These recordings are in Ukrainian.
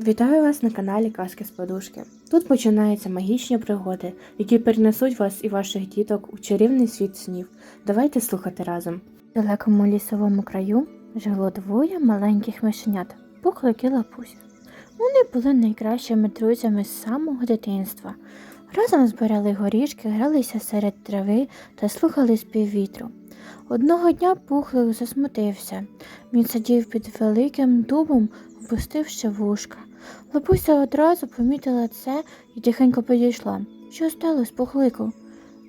Вітаю вас на каналі Казки з Подушки. Тут починаються магічні пригоди, які перенесуть вас і ваших діток у чарівний світ снів. Давайте слухати разом. В далекому лісовому краю жило двоє маленьких мишенят Пухлик і Лапуся. Вони були найкращими друзями з самого дитинства. Разом збирали горішки, гралися серед трави та слухали спів вітру. Одного дня Пухлик засмутився. Він сидів під великим дубом, опустивши вушка. Лапуся одразу помітила це і тихенько підійшла. Що сталося, Пухлику?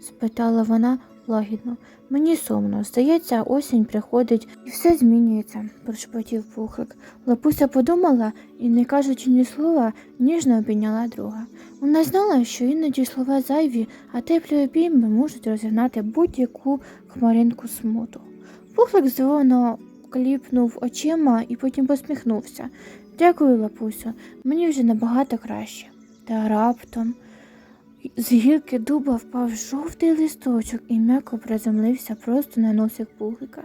спитала вона лагідно. Мені сумно. Здається, осінь приходить і все змінюється, прошепотів Пухлик. Лапуся подумала і, не кажучи ні слова, ніжно обійняла друга. Вона знала, що іноді слова зайві, а теплі обійми можуть розігнати будь-яку хмаринку смуту. Пухлик здивовано кліпнув очима і потім посміхнувся. Дякую, лапусю, мені вже набагато краще. Та раптом з гілки дуба впав жовтий листочок і м'яко приземлився просто на носик пуглика.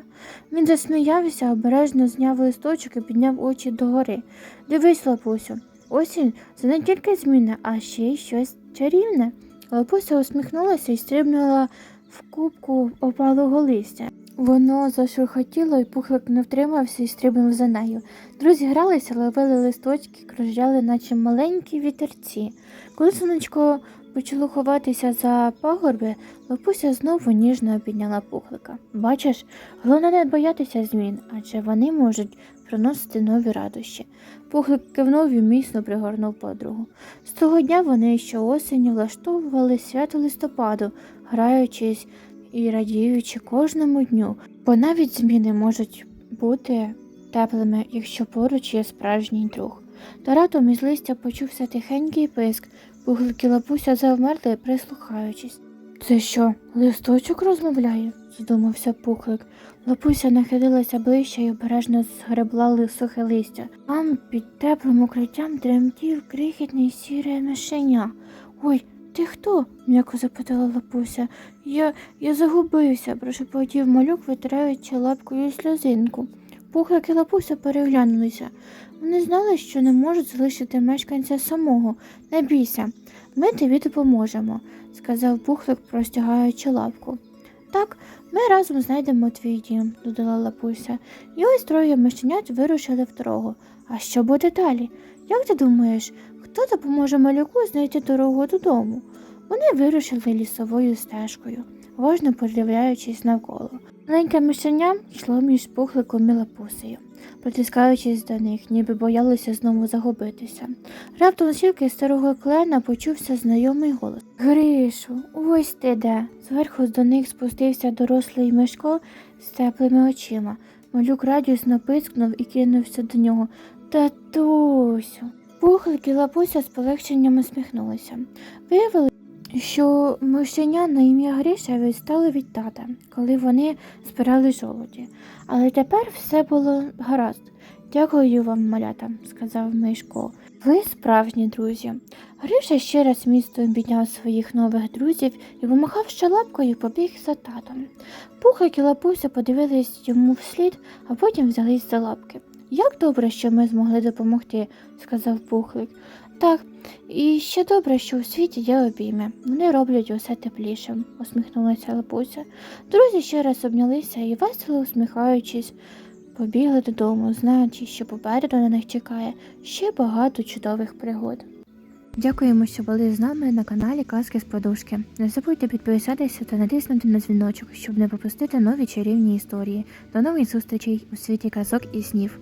Він засміявся, обережно зняв листочок і підняв очі догори. Дивись, лапусю, осінь це не тільки зміна, а ще й щось чарівне. Лапуся усміхнулася і стрибнула в кубку опалого листя. Воно зашурхотіло, і пухлик не втримався і стрибнув за нею. Друзі гралися, ловили листочки, кружляли, наче маленькі вітерці. Коли сонечко почало ховатися за пагорби, Лапуся знову ніжно обійняла пухлика. Бачиш, головне не боятися змін, адже вони можуть приносити нові радощі. Пухлик кивнув і міцно пригорнув подругу. З того дня вони щоосені влаштовували свято листопаду, граючись і радіючи кожному дню, бо навіть зміни можуть бути теплими, якщо поруч є справжній друг. Та раптом із листя почувся тихенький писк, пуглики лапуся завмерли, прислухаючись. Це що, листочок розмовляє? задумався пухлик. Лапуся нахилилася ближче і обережно згребла сухе листя. Там під теплим укриттям тремтів крихітний сіре мишеня. Ой, ти хто? м'яко запитала лапуся. Я я загубився, прошепотів малюк, витираючи лапкою сльозинку. Пухлик і лапуся переглянулися. Вони знали, що не можуть залишити мешканця самого. Не бійся, ми тобі допоможемо, сказав пухлик, простягаючи лапку. Так, ми разом знайдемо твій дім, додала лапуся. І ось троє мишенят вирушили в дорогу. А що буде далі? Як ти думаєш, хто допоможе малюку знайти дорогу додому? Вони вирушили лісовою стежкою, уважно подивляючись навколо. Маленьке мишеня йшло між пухликом і лапусею, притискаючись до них, ніби боялося знову загубитися. Раптом з гілки старого клена почувся знайомий голос. Гришу, ось ти де. Зверху до них спустився дорослий мишко з теплими очима. Малюк радісно пискнув і кинувся до нього. Татусю. Пухлик і лапуся з полегшенням усміхнулися. Виявили, що мишеня на ім'я Гриша відстали від тата, коли вони збирали жолоді. Але тепер все було гаразд. Дякую вам, малята, сказав Мишко. Ви справжні друзі. Гриша ще раз місто обійняв своїх нових друзів і, вимахавши лапкою, побіг за татом. Пухлик і лапуся подивились йому вслід, а потім взялись за лапки. Як добре, що ми змогли допомогти, сказав Пухлик. Так, і ще добре, що у світі є обійми. Вони роблять усе теплішим, усміхнулася Лапуся. Друзі ще раз обнялися і весело усміхаючись, побігли додому, знаючи, що попереду на них чекає ще багато чудових пригод. Дякуємо, що були з нами на каналі Казки з Подушки. Не забудьте підписатися та натиснути на дзвіночок, щоб не пропустити нові чарівні історії. До нових зустрічей у світі казок і снів.